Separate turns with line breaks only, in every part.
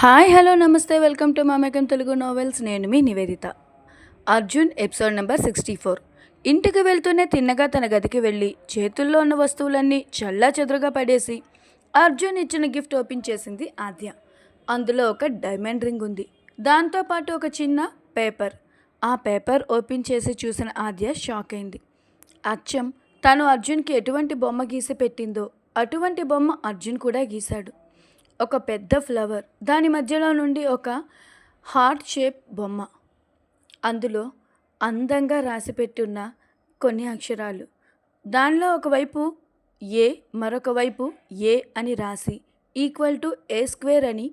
Hi hello నమస్తే. Welcome to మామేకం Telugu novels నేను మీ Niveditha. Arjun episode number sixty four ఇంటికి వెళ్తూనే తిన్నగా తన గదికి వెళ్ళి చేతుల్లో ఉన్న వస్తువులన్నీ చల్లా చెదురుగా పడేసి అర్జున్ ఇచ్చిన గిఫ్ట్ ఓపెన్ చేసింది ఆద్య. అందులో ఒక డైమండ్ రింగ్ ఉంది. దాంతోపాటు ఒక చిన్న పేపర్ ఆ పేపర్ ఓపెన్ చేసి చూసిన ఆద్య షాక్ అయింది. అచ్చం తను అర్జున్కి ఎటువంటి బొమ్మ గీసి పెట్టిందో అటువంటి బొమ్మ అర్జున్ కూడా గీశాడు. ఒక పెద్ద ఫ్లవర్. దాని మధ్యలో నుండి ఒక హార్ట్ షేప్ బొమ్మ. అందులో అందంగా రాసిపెట్టున్న కొన్ని అక్షరాలు. దానిలో ఒకవైపు ఏ మరొక వైపు ఏ అని రాసి ఈక్వల్ టు ఏ స్క్వేర్ అని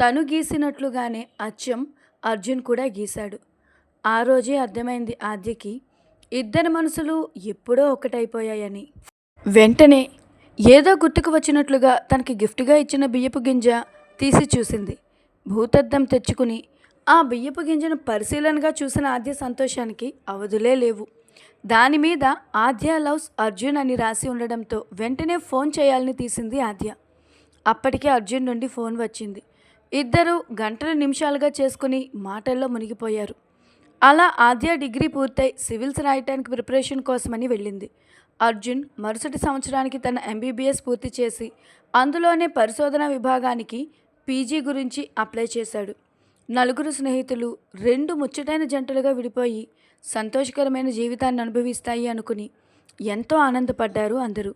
తను గీసినట్లుగానే అచ్చం అర్జున్ కూడా గీశాడు. ఆ రోజే అర్థమైంది ఆద్యకి ఇద్దరి మనసులు ఎప్పుడో ఒకటైపోయాయని. వెంటనే ఏదో గుర్తుకు వచ్చినట్లుగా తనకి గిఫ్ట్గా ఇచ్చిన బియ్యపు గింజ తీసి చూసింది. భూతద్దం తెచ్చుకుని ఆ బియ్యపు గింజను పరిశీలనగా చూసిన ఆద్య సంతోషానికి అవధులే లేవు. దాని మీద ఆద్య లవ్స్ అర్జున్ అని రాసి ఉండడంతో వెంటనే ఫోన్ చేయాలని తీసింది ఆద్య. అప్పటికే అర్జున్ నుండి ఫోన్ వచ్చింది. ఇద్దరు గంటల నిమిషాలుగా చేసుకుని మాటల్లో మునిగిపోయారు. అలా ఆద్య డిగ్రీ పూర్తయి సివిల్స్ రాయటానికి ప్రిపరేషన్ కోసమని వెళ్ళింది. అర్జున్ మరుసటి సంవత్సరానికి తన ఎంబీబీఎస్ పూర్తి చేసి అందులోనే పరిశోధన విభాగానికి పీజీ గురించి అప్లై చేశాడు. నలుగురు స్నేహితులు రెండు ముచ్చటైన జంటలుగా విడిపోయి సంతోషకరమైన జీవితాన్ని అనుభవిస్తాయి అనుకుని ఎంతో ఆనందపడ్డారు అందరూ.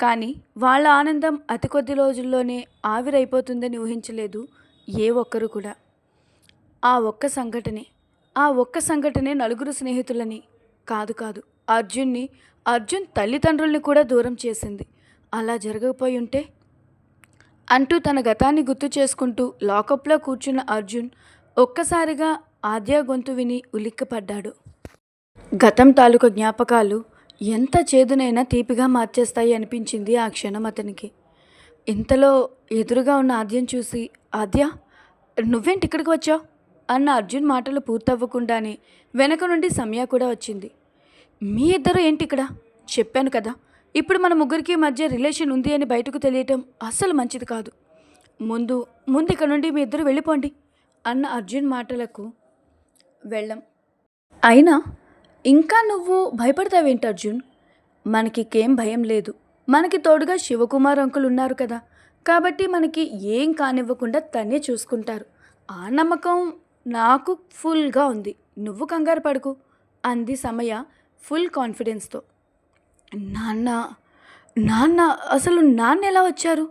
కానీ వాళ్ళ ఆనందం అతి కొద్ది రోజుల్లోనే ఆవిరైపోతుందని ఊహించలేదు ఏ ఒక్కరు కూడా. ఆ ఒక్క సంఘటనే ఆ ఒక్క సంఘటనే నలుగురు స్నేహితులని కాదు కాదు. అర్జున్ని అర్జున్ తల్లిదండ్రుల్ని కూడా దూరం చేసింది. అలా జరగకపోయి ఉంటే? అంటూ తన గతాన్ని గుర్తు చేసుకుంటూ లాకప్లో కూర్చున్న అర్జున్ ఒక్కసారిగా ఆద్య గొంతు విని ఉలిక్కిపడ్డాడు. గతం తాలూకు జ్ఞాపకాలు ఎంత చేదునైనా తీపిగా మార్చేస్తాయి అనిపించింది ఆ క్షణం అతనికి. ఇంతలో ఎదురుగా ఉన్న ఆద్యం చూసి ఆద్య నువ్వేంటి ఇక్కడికి వచ్చావు? అన్న అర్జున్ మాటలు పూర్తవ్వకుండానే వెనక నుండి సమయ కూడా వచ్చింది. మీ ఇద్దరు ఏంటి ఇక్కడ? చెప్పాను కదా. ఇప్పుడు మన ముగ్గురికి మధ్య రిలేషన్ ఉంది అని బయటకు తెలియటం అస్సలు మంచిది కాదు. ముందు ముందు ఇక్కడ నుండి మీ ఇద్దరు వెళ్ళిపోండి. అన్న అర్జున్ మాటలకు వెళ్ళం. అయినా ఇంకా నువ్వు భయపడతావేంటి అర్జున్? మనకికేం భయం లేదు. మనకి తోడుగా శివకుమార్ అంకులు ఉన్నారు కదా. కాబట్టి మనకి ఏం కానివ్వకుండా తనే చూసుకుంటారు. ఆ నమ్మకం నాకు ఫుల్గా ఉంది. నువ్వు కంగారు పడుకు అంది సమయ ఫుల్ కాన్ఫిడెన్స్తో. నాన్న నాన్న అసలు నాన్న ఎలా వచ్చారు?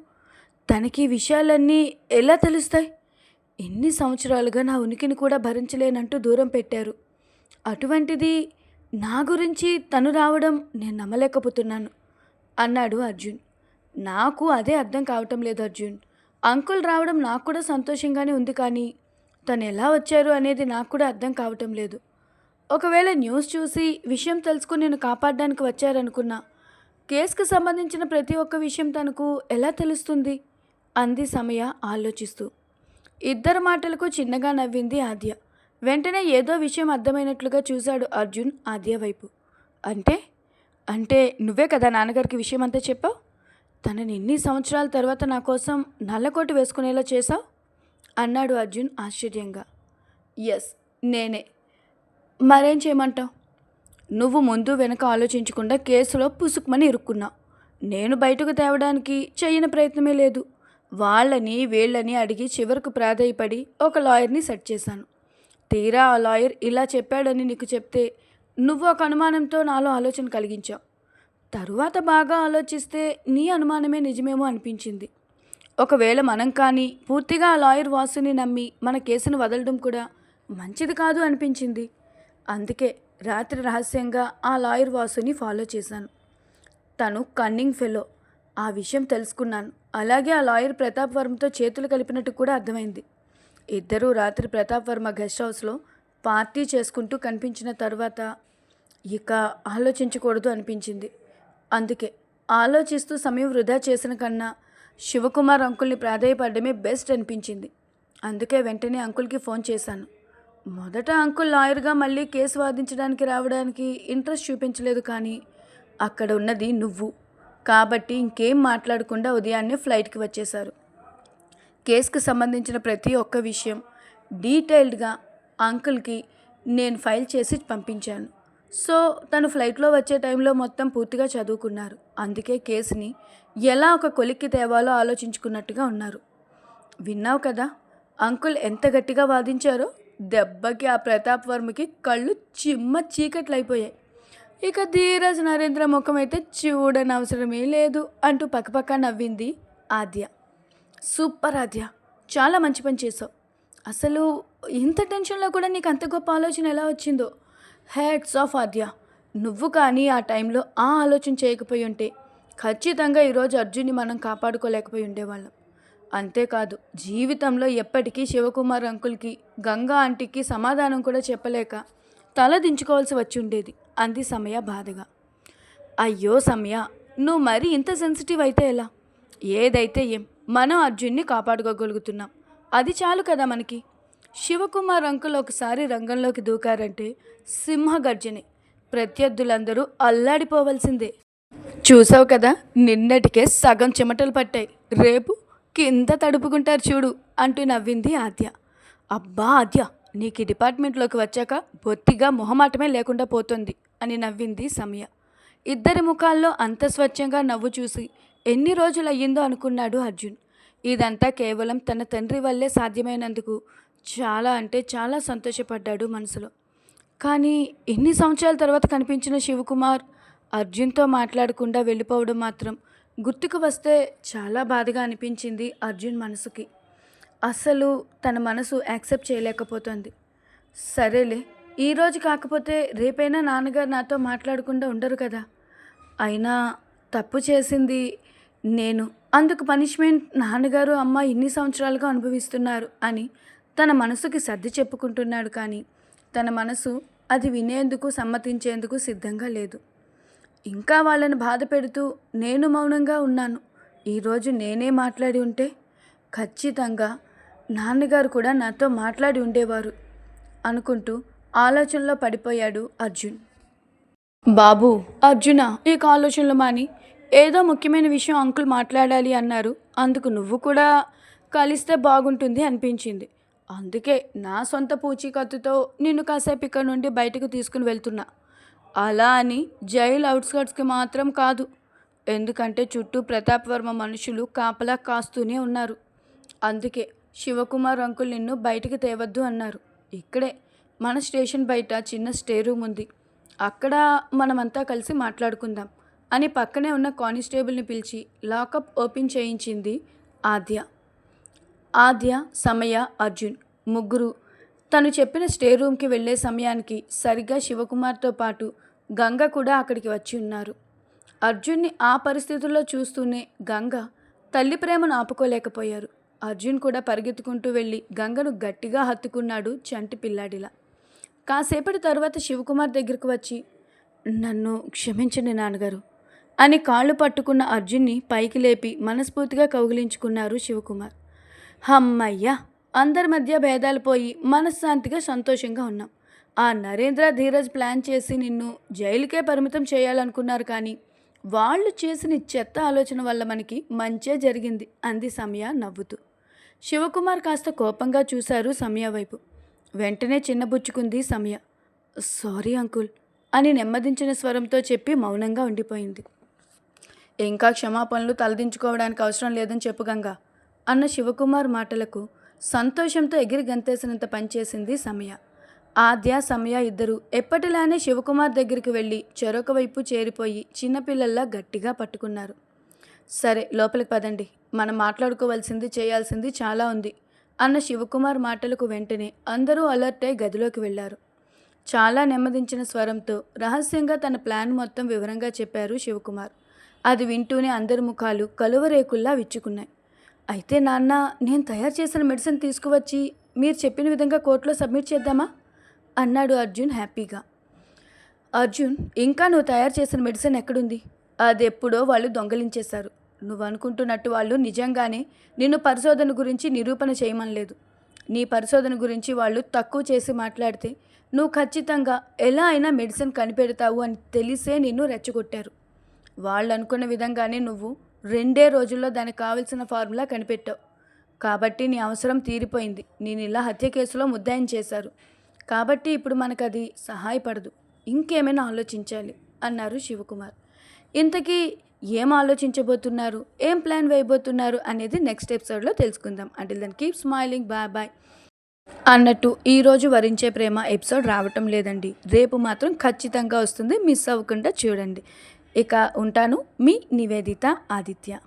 తనకి విషయాలన్నీ ఎలా తెలుస్తాయి? ఎన్ని సంవత్సరాలుగా నా ఉనికిని కూడా భరించలేనంటూ దూరం పెట్టారు. అటువంటిది నా గురించి తను రావడం నేను నమ్మలేకపోతున్నాను అన్నాడు అర్జున్. నాకు అదే అర్థం కావటం లేదు అర్జున్. అంకుల్ రావడం నాకు కూడా సంతోషంగానే ఉంది కానీ తను ఎలా వచ్చారు అనేది నాకు కూడా అర్థం కావటం లేదు. ఒకవేళ న్యూస్ చూసి విషయం తెలుసుకుని నేను కాపాడడానికి వచ్చారనుకున్నా కేసుకు సంబంధించిన ప్రతి ఒక్క విషయం తనకు ఎలా తెలుస్తుంది? అంది సమయ ఆలోచిస్తూ. ఇద్దరు మాటలకు చిన్నగా నవ్వింది ఆద్య. వెంటనే ఏదో విషయం అర్థమైనట్లుగా చూశాడు అర్జున్ ఆద్య వైపు. అంటే? అంటే నువ్వే కదా నాన్నగారికి విషయం అంతా చెప్పావు? తనని ఎన్ని సంవత్సరాల తర్వాత నా కోసం నల్లకోటు వేసుకునేలా చేశావు? అన్నాడు అర్జున్ ఆశ్చర్యంగా. ఎస్ నేనే. మరేం చేయమంటావు? నువ్వు ముందు వెనక ఆలోచించకుండా కేసులో పుసుకుమని ఇరుక్కున్నా. నేను బయటకు తేవడానికి చేయని ప్రయత్నమే లేదు. వాళ్ళని వీళ్ళని అడిగి చివరకు ప్రాధాయపడి ఒక లాయర్ని సెట్ చేశాను. తీరా ఆ లాయర్ ఇలా చెప్పాడని నీకు చెప్తే నువ్వు ఒక అనుమానంతో నాలో ఆలోచన కలిగించావు. తరువాత బాగా ఆలోచిస్తే నీ అనుమానమే నిజమేమో అనిపించింది. ఒకవేళ మనం కానీ పూర్తిగా ఆ లాయర్ వాసుని నమ్మి మన కేసును వదలడం కూడా మంచిది కాదు అనిపించింది. అందుకే రాత్రి రహస్యంగా ఆ లాయర్ వాసుని ఫాలో చేశాను. తను కన్నింగ్ ఫెలో. ఆ విషయం తెలుసుకున్నాను. అలాగే ఆ లాయర్ ప్రతాప్ వర్మతో చేతులు కలిపినట్టు కూడా అర్థమైంది. ఇద్దరూ రాత్రి ప్రతాప్ వర్మ గెస్ట్ హౌస్లో పార్టీ చేసుకుంటూ కనిపించిన తర్వాత ఇక ఆలోచించకూడదు అనిపించింది. అందుకే ఆలోచిస్తూ సమయం వృధా చేసిన కన్నా శివకుమార్ అంకుల్ని ప్రాధాయపడమే బెస్ట్ అనిపించింది. అందుకే వెంటనే అంకుల్కి ఫోన్ చేశాను. మొదట అంకుల్ లాయర్గా మళ్ళీ కేసు వాదించడానికి రావడానికి ఇంట్రెస్ట్ చూపించలేదు కానీ అక్కడ ఉన్నది నువ్వు. కాబట్టి ఇంకేం మాట్లాడకుండా ఉదయాన్నే ఫ్లైట్కి వచ్చేశారు. కేసుకు సంబంధించిన ప్రతి ఒక్క విషయం డీటెయిల్డ్గా అంకుల్కి నేను ఫైల్ చేసి పంపించాను. సో తను ఫ్లైట్లో వచ్చే టైంలో మొత్తం పూర్తిగా చదువుకున్నారు. అందుకే కేసుని ఎలా ఒక కొలిక్కి తేవాలో ఆలోచించుకున్నట్టుగా ఉన్నారు. విన్నావు కదా అంకుల్ ఎంత గట్టిగా వాదించారో? దెబ్బకి ఆ ప్రతాప్ వర్మకి కళ్ళు చిమ్మ చీకట్లయిపోయాయి ఇక ధీరజ్ నరేంద్ర ముఖం అయితే చూడని అవసరమే లేదు అంటూ పక్కపక్క నవ్వింది ఆద్య. సూపర్ ఆద్య చాలా మంచి పని చేసావు అసలు ఇంత టెన్షన్లో కూడా నీకు అంత గొప్ప ఆలోచన ఎలా వచ్చిందో? హ్యాట్స్ ఆఫ్ ఆద్య నువ్వు కానీ ఆ టైంలో ఆ ఆలోచన చేయకపోయి ఉంటే ఖచ్చితంగా ఈరోజు అర్జున్ని మనం కాపాడుకోలేకపోయి ఉండేవాళ్ళం. అంతేకాదు జీవితంలో ఎప్పటికీ శివకుమార్ అంకుల్కి గంగా ఆంటీకి సమాధానం కూడా చెప్పలేక తల దించుకోవాల్సి వచ్చి ఉండేది అంది సమయ బాధగా. అయ్యో సమయ నువ్వు మరీ ఇంత సెన్సిటివ్ అయితే ఎలా? ఏదైతే ఏం మనం అర్జున్ని కాపాడుకోగలుగుతున్నాం. అది చాలు కదా మనకి. శివకుమార్ అంకుల్ ఒకసారి రంగంలోకి దూకారంటే సింహగర్జనే ప్రత్యర్థులందరూ అల్లాడిపోవలసిందే. చూసావు కదా నిన్నటికే సగం చెమటలు పట్టాయి. రేపు కింద తడుపుకుంటారు చూడు అంటూ నవ్వింది ఆద్య. అబ్బా ఆద్య నీకు ఈ డిపార్ట్మెంట్లోకి వచ్చాక బొత్తిగా మొహమాటమే లేకుండా పోతుంది అని నవ్వింది సమయ. ఇద్దరి ముఖాల్లో అంత స్వచ్ఛంగా నవ్వు చూసి ఎన్ని రోజులు అయ్యిందో అనుకున్నాడు అర్జున్. ఇదంతా కేవలం తన తండ్రి వల్లే సాధ్యమైనందుకు చాలా అంటే చాలా సంతోషపడ్డాడు మనసులో. కానీ ఎన్ని సంవత్సరాల తర్వాత కనిపించిన శివకుమార్ అర్జున్తో మాట్లాడకుండా వెళ్ళిపోవడం మాత్రం గుర్తుకు వస్తే చాలా బాధగా అనిపించింది అర్జున్ మనసుకి. అసలు తన మనసు యాక్సెప్ట్ చేయలేకపోతుంది. సరేలే ఈరోజు కాకపోతే రేపైనా నాన్నగారు నాతో మాట్లాడకుండా ఉండరు కదా. అయినా తప్పు చేసింది నేను. అందుకు పనిష్మెంట్ నాన్నగారు అమ్మ ఇన్ని సంవత్సరాలుగా అనుభవిస్తున్నారు అని తన మనసుకి సర్ది చెప్పుకుంటున్నాడు కానీ తన మనసు అది వినేందుకు సమ్మతించేందుకు సిద్ధంగా లేదు. ఇంకా వాళ్ళని బాధ పెడుతూ నేను మౌనంగా ఉన్నాను. ఈరోజు నేనే మాట్లాడి ఉంటే ఖచ్చితంగా నాన్నగారు కూడా నాతో మాట్లాడి ఉండేవారు అనుకుంటూ ఆలోచనలో పడిపోయాడు అర్జున్. బాబు! అర్జున ఈ ఆలోచనలు మాని ఏదో ముఖ్యమైన విషయం అంకుల్ మాట్లాడాలి అన్నారు. అందుకు నువ్వు కూడా కలిస్తే బాగుంటుంది అనిపించింది. అందుకే నా సొంత పూచీకత్తుతో నిన్ను కాసేపు ఇక్కడ నుండి బయటకు తీసుకుని వెళ్తున్నా. అలా అని జైలు అవుట్స్కట్స్కి మాత్రం కాదు. ఎందుకంటే చుట్టూ ప్రతాప్ వర్మ మనుషులు కాపలా కాస్తూనే ఉన్నారు. అందుకే శివకుమార్ అంకుల్ నిన్ను బయటికి తేవద్దు అన్నారు. ఇక్కడే మన స్టేషన్ బయట చిన్న స్టే రూమ్ ఉంది. అక్కడ మనమంతా కలిసి మాట్లాడుకుందాం అని పక్కనే ఉన్న కానిస్టేబుల్ని పిలిచి లాకప్ ఓపెన్ చేయించింది ఆద్య. ఆద్య సమయ అర్జున్ ముగ్గురు తను చెప్పిన స్టే రూమ్కి వెళ్ళే సమయానికి సరిగ్గా శివకుమార్తో పాటు గంగ కూడా అక్కడికి వచ్చి ఉన్నారు. అర్జున్ని ఆ పరిస్థితుల్లో చూస్తూనే గంగ తల్లి ప్రేమను ఆపుకోలేకపోయారు. అర్జున్ కూడా పరిగెత్తుకుంటూ వెళ్ళి గంగను గట్టిగా హత్తుకున్నాడు చంటి పిల్లాడిలా. కాసేపటి తర్వాత శివకుమార్ దగ్గరకు వచ్చి నన్ను క్షమించండి నాన్నగారు అని కాళ్ళు పట్టుకున్న అర్జున్ని పైకి లేపి మనస్ఫూర్తిగా కౌగిలించుకున్నారు శివకుమార్. హమ్మయ్యా అందరి మధ్య భేదాలు పోయి మనశ్శాంతిగా సంతోషంగా ఉన్నాం. ఆ నరేంద్ర ధీరజ్ ప్లాన్ చేసి నిన్ను జైలుకే పరిమితం చేయాలనుకున్నారు కానీ వాళ్ళు చేసిన చెత్త ఆలోచన వల్ల మనకి మంచే జరిగింది అంది సమయ నవ్వుతూ. శివకుమార్ కాస్త కోపంగా చూశారు సమయ వైపు. వెంటనే చిన్నబుచ్చుకుంది సమయ. సారీ అంకుల్ అని నెమ్మదించిన స్వరంతో చెప్పి మౌనంగా ఉండిపోయింది. ఇంకా క్షమాపణలు తలదించుకోవడానికి అవసరం లేదని చెప్పు గంగా అన్న శివకుమార్ మాటలకు సంతోషంతో ఎగిరి గంతేసినంత పనిచేసింది సమయ. ఆద్య సమయ ఇద్దరు ఎప్పటిలానే శివకుమార్ దగ్గరికి వెళ్ళి చెరొక వైపు చేరిపోయి చిన్నపిల్లల్లా గట్టిగా పట్టుకున్నారు. సరే లోపలికి పదండి. మనం మాట్లాడుకోవాల్సింది చేయాల్సింది చాలా ఉంది అన్న శివకుమార్ మాటలకు వెంటనే అందరూ అలర్ట్ అయి గదిలోకి వెళ్ళారు. చాలా నెమ్మదించిన స్వరంతో రహస్యంగా తన ప్లాన్ మొత్తం వివరంగా చెప్పారు శివకుమార్. అది వింటూనే అందరి ముఖాలు కలువరేకుల్లా విచ్చుకున్నాయి. అయితే నాన్న నేను తయారు చేసిన మెడిసిన్ తీసుకువచ్చి మీరు చెప్పిన విధంగా కోర్టులో సబ్మిట్ చేద్దామా? అన్నాడు అర్జున్ హ్యాపీగా. అర్జున్ ఇంకా నువ్వు తయారు చేసిన మెడిసిన్ ఎక్కడుంది? అది ఎప్పుడో వాళ్ళు దొంగలించేశారు. నువ్వు అనుకుంటున్నట్టు వాళ్ళు నిజంగానే నిన్ను పరిశోధన గురించి నిరూపణ చేయమనలేదు నీ పరిశోధన గురించి వాళ్ళు తక్కువ చేసి మాట్లాడితే నువ్వు ఖచ్చితంగా ఎలా అయినా మెడిసిన్ కనిపెడతావు అని తెలిసే నిన్ను రెచ్చగొట్టారు. వాళ్ళు అనుకున్న విధంగానే నువ్వు రెండే రోజుల్లో దానికి కావలసిన ఫార్ములా కనిపెట్టావు. కాబట్టి నీ అవసరం తీరిపోయింది. నేను ఇలా హత్య కేసులో ముద్దాయం చేశారు. కాబట్టి ఇప్పుడు మనకు అది సహాయపడదు. ఇంకేమైనా ఆలోచించాలి అన్నారు శివకుమార్. ఇంతకీ ఏం ఆలోచించబోతున్నారు? ఏం ప్లాన్ వేయబోతున్నారు అనేది నెక్స్ట్ ఎపిసోడ్లో తెలుసుకుందాం. అంటే దాన్ని కీప్ స్మైలింగ్ బాయ్ బాయ్ అన్నట్టు ఈరోజు వరించే ప్రేమ ఎపిసోడ్ రావటం లేదండి. రేపు మాత్రం ఖచ్చితంగా వస్తుంది. మిస్ అవ్వకుండా చూడండి. ఇక ఉంటాను మీ నివేదిత ఆదిత్య.